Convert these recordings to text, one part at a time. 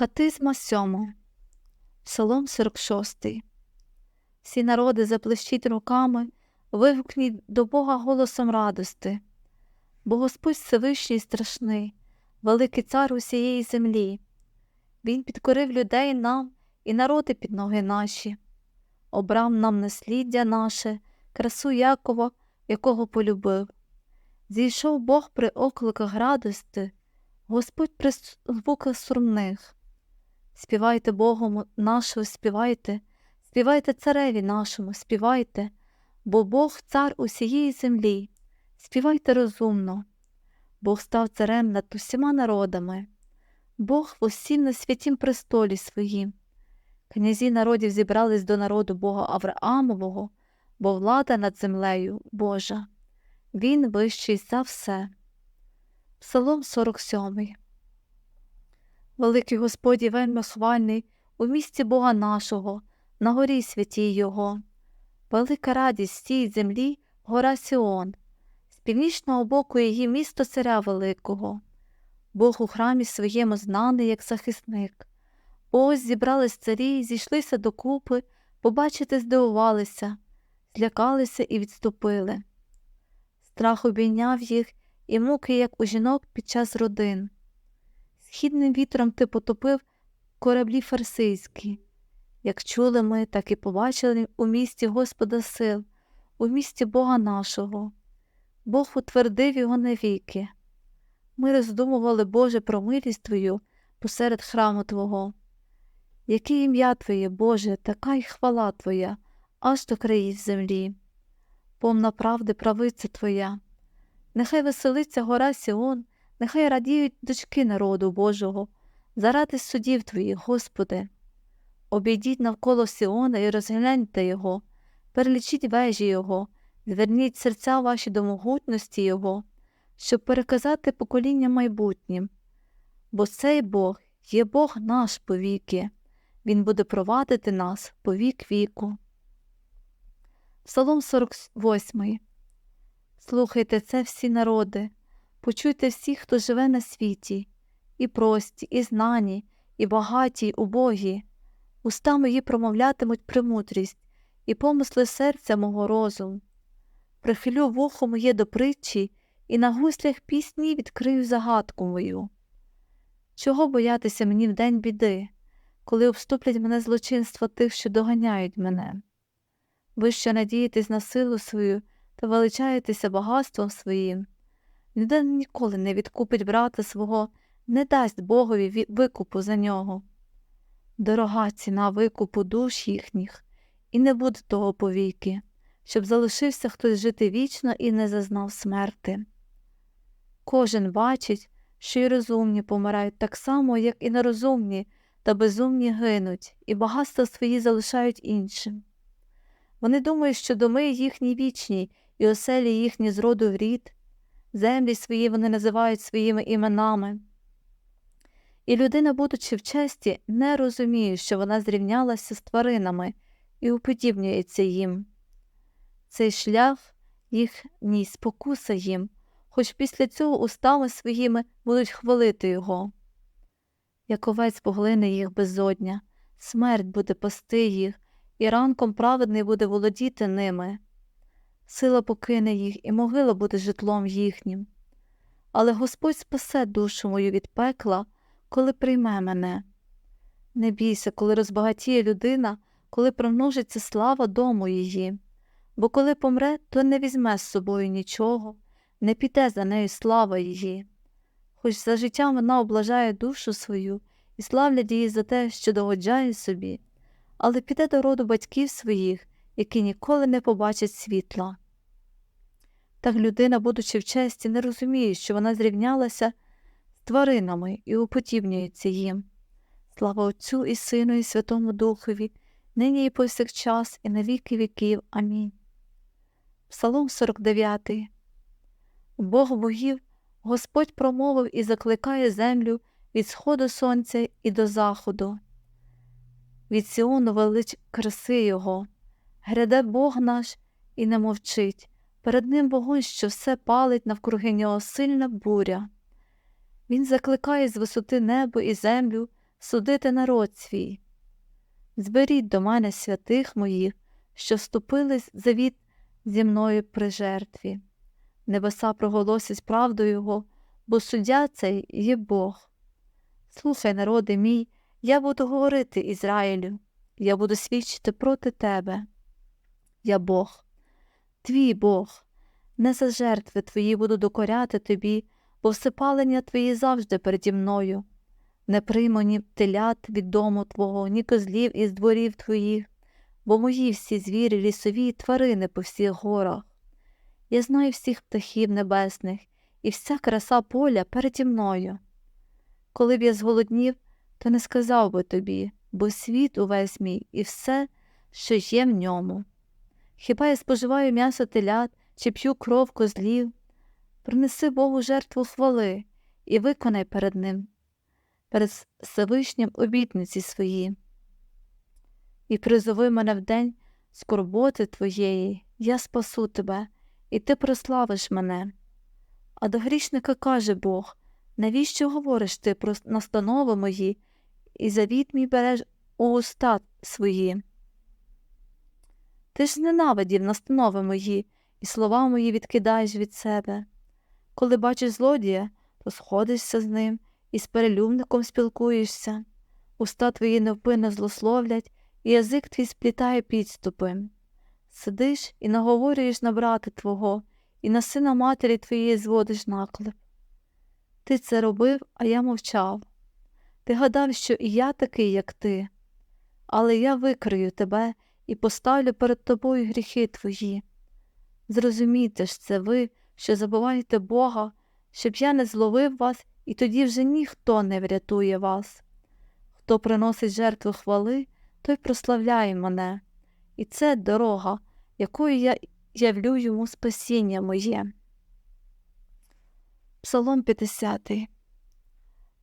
Катизма сьома. Псалом 46. Всі народи заплещіть руками, вигукніть до Бога голосом радости, бо Господь Всевишній страшний, великий цар усієї землі. Він підкорив людей нам і народи під ноги наші, обрав нам насліддя наше, красу Якова, якого полюбив. Зійшов Бог при окликах радости, Господь при звуках сурмних. Співайте Богу нашого, співайте, співайте цареві нашому, співайте, бо Бог цар усієї землі, співайте розумно, Бог став царем над усіма народами, Бог восів на святім престолі своїм. Князі народів зібрались до народу Бога Авраамового, бо влада над землею Божа. Він вищий за все. Псалом 47 Великий Господь і вельми хвальний у місті Бога нашого, на горі святій Його. Велика радість тій землі гора Сіон, з північного боку її місто царя Великого. Бог у храмі своєму знаний, як захисник. Ось зібрались царі, зійшлися докупи, побачити, здивувалися, злякалися і відступили. Страх обійняв їх і муки, як у жінок під час родин. Східним вітром ти потопив кораблі фарсийські. Як чули ми, так і побачили у місті Господа сил, у місті Бога нашого. Бог утвердив його навіки. Ми роздумували, Боже, про милість Твою посеред храму Твого. Яке ім'я Твоє, Боже, така й хвала Твоя, аж до країв землі. Повна правди правиця Твоя. Нехай веселиться гора Сіон, нехай радіють дочки народу Божого, заради судів Твоїх, Господи. Обійдіть навколо Сіона і розгляньте його, перелічіть вежі Його, зверніть серця ваші до могутності Його, щоб переказати покоління майбутнім. Бо цей Бог є Бог наш повіки, Він буде провадити нас по вік віку. Псалом 48 Слухайте це всі народи, почуйте всіх, хто живе на світі, і прості, і знані, і багаті, і убогі. Уста мої промовлятимуть премудрість, і помисли серця мого розум. Прихилю вухо моє до притчі, і на гуслях пісні відкрию загадку мою. Чого боятися мені в день біди, коли обступлять мене злочинства тих, що доганяють мене? Ви що надієтесь на силу свою та величаєтеся багатством своїм. Людина ніколи не відкупить брата свого, не дасть Богові викупу за нього. Дорога ціна викупу душ їхніх, і не буде того повіки, щоб залишився хтось жити вічно і не зазнав смерти. Кожен бачить, що й розумні помирають так само, як і нерозумні, та безумні гинуть, і багатства свої залишають іншим. Вони думають, що доми їхні вічні, і оселі їхні з роду в рід, землі свої вони називають своїми іменами. І людина, будучи в честі, не розуміє, що вона зрівнялася з тваринами і уподібнюється їм. Цей шлях їхній спокуса їм, хоч після цього устами своїми будуть хвалити його. Як овець поглине їх безодня, смерть буде пасти їх, і ранком праведний буде володіти ними. Сила покине їх, і могила буде житлом їхнім. Але Господь спасе душу мою від пекла, коли прийме мене. Не бійся, коли розбагатіє людина, коли примножиться слава дому її, бо коли помре, то не візьме з собою нічого, не піде за нею слава її. Хоч за життям вона облажає душу свою і славлять її за те, що догоджає собі але піде до роду батьків своїх, які ніколи не побачать світла. Так людина, будучи в честі, не розуміє, що вона зрівнялася з тваринами і уподібнюється їм. Слава Отцю і Сину, і Святому Духові, нині і повсякчас, і на віки віків. Амінь. Псалом 49 Бог богів, Господь промовив і закликає землю від сходу сонця і до заходу від Сіону велич краси Його. Гряде Бог наш і не мовчить, перед Ним вогонь, що все палить навкруги нього сильна буря. Він закликає з висоти небо і землю, судити народ свій. Зберіть до мене святих моїх, що вступили завіт зі мною при жертві. Небеса проголосять правду Його, бо суддя цей є Бог. Слухай, народи мій, я буду говорити Ізраїлю, я буду свідчити проти тебе. Я Бог, твій Бог, не за жертви твої буду докоряти тобі, бо всепалення твої завжди переді мною. Не прийму ні телят від дому твого, ні козлів із дворів твоїх, бо мої всі звірі, лісові тварини по всіх горах. Я знаю всіх птахів небесних, і вся краса поля переді мною. Коли б я зголоднів, то не сказав би тобі, бо світ увесь мій і все, що є в ньому. Хіба я споживаю м'ясо телят чи п'ю кров козлів? Принеси Богу жертву хвали і виконай перед Ним, перед Всевишнім обітниці свої. І призови мене в день скорботи твоєї, я спасу тебе, і ти прославиш мене. А до грішника каже Бог навіщо говориш ти про настанови мої, і завіт мій береш у уста свої? Ти ж ненавидів настанови мої, і слова мої відкидаєш від себе. Коли бачиш злодія, то сходишся з ним і з перелюбником спілкуєшся, уста твої невпинно злословлять, і язик твій сплітає підступи. Сидиш і наговорюєш на брата твого, і на сина матері твоєї зводиш наклеп. Ти це робив, а я мовчав. Ти гадав, що і я такий, як ти, але я викрию тебе і поставлю перед тобою гріхи твої. Зрозумійте ж це ви, що забуваєте Бога, щоб я не зловив вас, і тоді вже ніхто не врятує вас. Хто приносить жертву хвали, той прославляє мене, і це дорога, якою я явлю йому спасіння моє. Псалом 50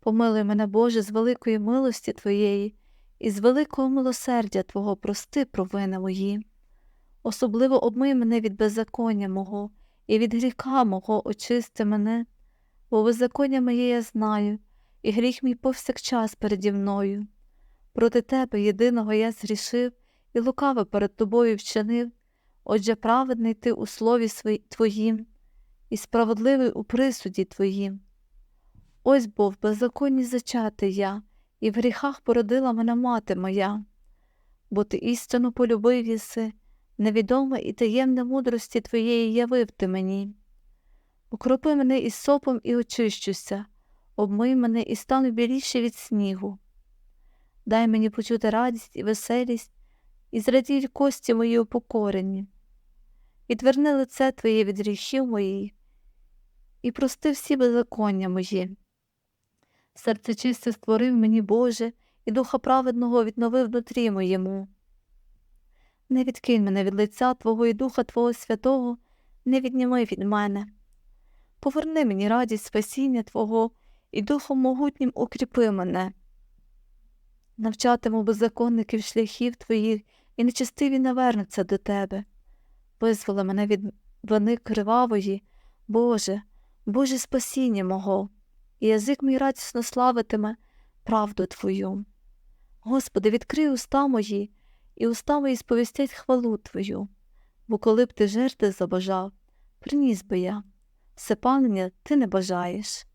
Помилуй мене, Боже, з великої милості Твоєї, і з великого милосердя Твого прости провини мої. Особливо обмий мене від беззаконня мого, і від гріха мого очисти мене, бо беззаконня моє я знаю, і гріх мій повсякчас переді мною. Проти тебе, єдиного, я згрішив, і лукаво перед тобою вчинив, отже, праведний ти у слові Твоїм, і справедливий у присуді Твоїм. Ось бо в беззаконні зачати я, і в гріхах породила мене мати моя, бо ти істину полюбив єси, невідоме і таємне мудрості твоєї явив ти мені. Укропи мене із сопом і очищуся, обмий мене і стану біліше від снігу. Дай мені почути радість і веселість, і зрадіть кості мої упокорені, відверни лице Твоє від гріхів моїх, і прости всі беззаконня мої. Серце чисте створив мені, Боже, і духа праведного відновив внутрі моєму. Не відкинь мене від лиця Твого і Духа Твого Святого, не відніми від мене. Поверни мені радість спасіння Твого і Духом могутнім укріпи мене. Навчатиму беззаконників шляхів Твоїх, і нечестиві навернуться до Тебе. Визволи мене від вини кривавої, Боже, Боже спасіння мого, і язик мій радісно славитиме правду Твою. Господи, відкрий уста мої, і уста мої сповістять хвалу Твою, бо коли б ти жертви забажав, приніс би я. Всепалення ти не бажаєш.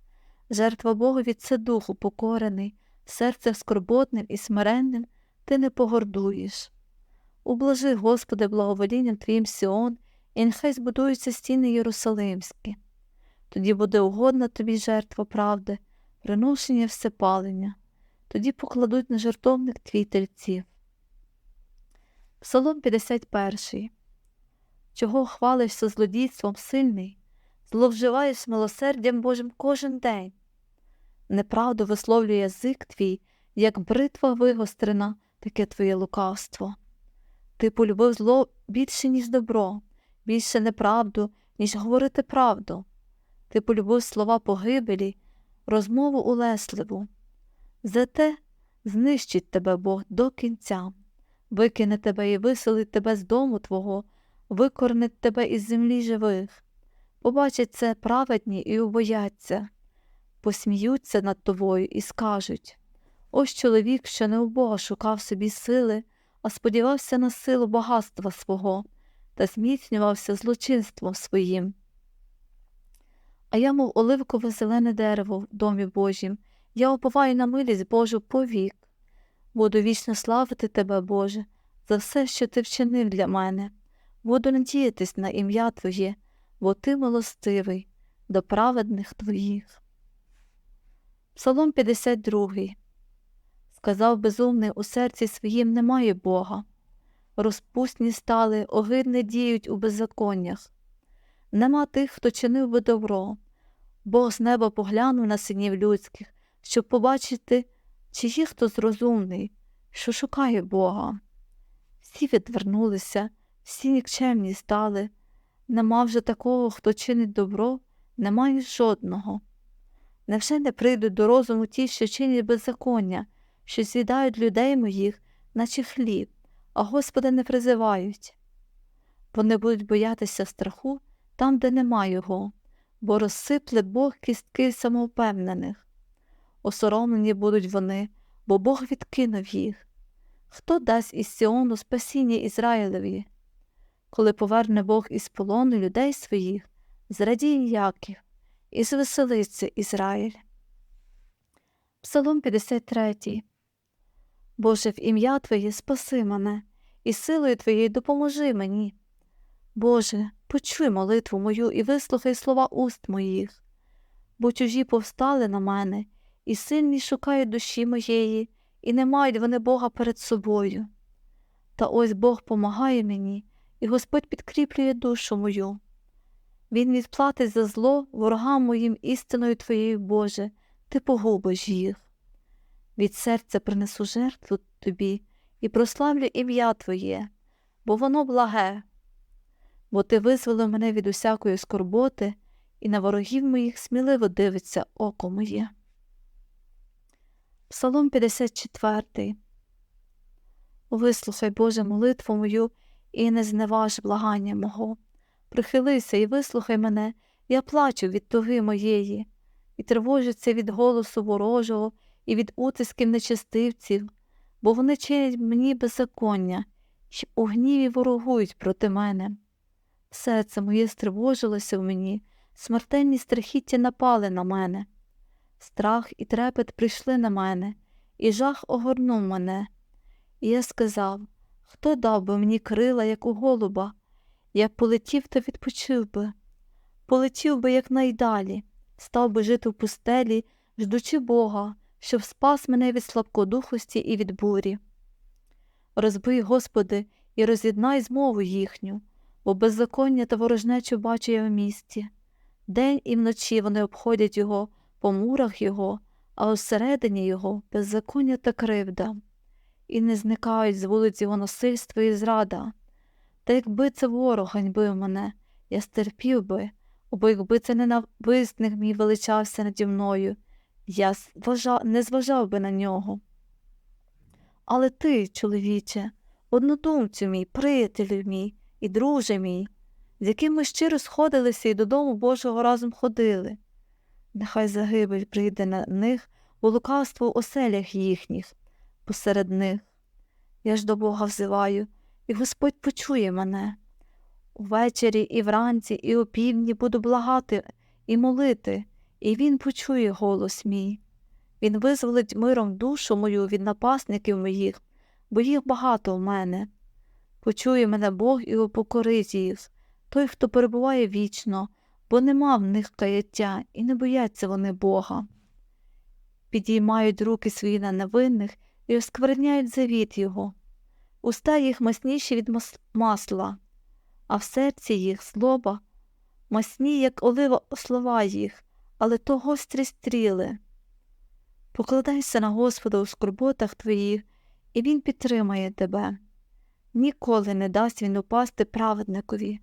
Жертва Богові це дух упокорений, серцем скорботним і смиренним ти не погордуєш. Ублажи, Господи, благоволінням Твоїм Сіон, і нехай збудуються стіни Єрусалимські. Тоді буде угодна тобі жертва правди, приношення всепалення, тоді покладуть на жертовник твій тельців. Псалом 51 Чого хвалишся злодійством сильний, зловживаєш милосердям Божим кожен день. Неправду висловлює язик твій, як бритва вигострена, таке твоє лукавство. Ти полюбив зло більше, ніж добро, більше неправду, ніж говорити правду. Ти полюбив слова погибелі, розмову улесливу. Зате знищить тебе Бог до кінця, викине тебе і виселить тебе з дому твого, викорнить тебе із землі живих. Побачать це праведні і убояться, посміються над тобою і скажуть Ось чоловік, що не у Бога шукав собі сили, а сподівався на силу багатства свого та зміцнювався злочинством своїм. А я, мов оливкове зелене дерево в домі Божім, я уповаю на милість Божу повік. Буду вічно славити тебе, Боже, за все, що ти вчинив для мене. Буду надіятись на ім'я Твоє, бо ти милостивий до праведних Твоїх. Псалом 52 Сказав безумний у серці своїм немає Бога. Розпусні стали, огидне діють у беззаконнях. Нема тих, хто чинив би добро. Бог з неба поглянув на синів людських, щоб побачити, чи є хто зрозумний, що шукає Бога. Всі відвернулися, всі нікчемні стали. Нема вже такого, хто чинить добро, немає жодного. Невже не прийдуть до розуму ті, що чинять беззаконня, що з'їдають людей моїх, наче хліб, а Господа не призивають? Вони будуть боятися страху там, де нема його, бо розсипле Бог кістки самовпевнених. Осоромлені будуть вони, бо Бог відкинув їх. Хто дасть із Сіону спасіння Ізраїлеві? Коли поверне Бог із полону людей своїх, зрадіє Яків, і звеселиться Ізраїль. Псалом 53 Боже, в ім'я Твоє спаси мене, і силою Твоєю допоможи мені. Боже, почуй молитву мою і вислухай слова уст моїх, бо чужі повстали на мене, і сильні шукають душі моєї, і не мають вони Бога перед собою. Та ось Бог помагає мені, і Господь підкріплює душу мою. Він відплатить за зло ворогам моїм істиною Твоєю, Боже, Ти погубиш їх. Від серця принесу жертву Тобі і прославлю ім'я Твоє, бо воно благе, бо Ти визволив мене від усякої скорботи, і на ворогів моїх сміливо дивиться око моє. Псалом 54 Вислухай, Боже, молитву мою і не зневаж благання мого. Прихилися і вислухай мене, я плачу від туги моєї, і тривожуся від голосу ворожого і від утисків нечестивців, бо вони чинять мені беззаконня, й у гніві ворогують проти мене. Серце моє стривожилося в мені, смертельні страхіття напали на мене. Страх і трепет прийшли на мене, і жах огорнув мене. І я сказав хто дав би мені крила, як у голуба, я полетів та відпочив би, полетів би якнайдалі, став би жити в пустелі, ждучи Бога, щоб спас мене від слабкодухості і від бурі. Розбий, Господи, і роз'єднай змову їхню, бо беззаконня та ворожнечу бачу я в місті. День і вночі вони обходять його по мурах його, а усередині його беззаконня та кривда, і не зникають з вулиць його насильство і зрада. Та якби це ворог ганьбив мене, я стерпів би, або якби це ненависник мій величався наді мною, я не зважав би на нього. Але ти, чоловіче, однодумцю мій, приятелю мій і друже мій, з яким ми щиро сходилися і додому Божого разом ходили. Нехай загибель прийде на них у лукавство в оселях їхніх, посеред них. Я ж до Бога взиваю, і Господь почує мене. Увечері і вранці, і опівдні буду благати і молити, і Він почує голос мій. Він визволить миром душу мою від напасників моїх, бо їх багато в мене. Почує мене Бог і упокорить їх, той, хто перебуває вічно, бо нема в них каяття, і не бояться вони Бога. Підіймають руки свої на невинних і оскверняють завіт Його. Уста їх масніші від масла, а в серці їх злоба, масні, як олива слова їх, але то гострі стріли. Покладайся на Господа у скорботах твоїх, і Він підтримає тебе. Ніколи не дасть він упасти праведникові.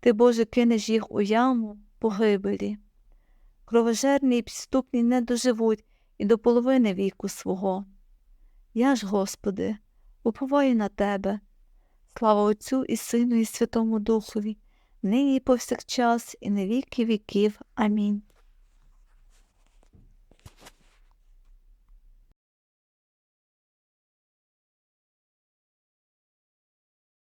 Ти, Боже, кинеш їх у яму погибелі. Кровожерні і підступні не доживуть і до половини віку свого. Я ж, Господи, уповаю на Тебе. Слава Отцю і Сину, і Святому Духові, нині і повсякчас, і на віки віків. Амінь.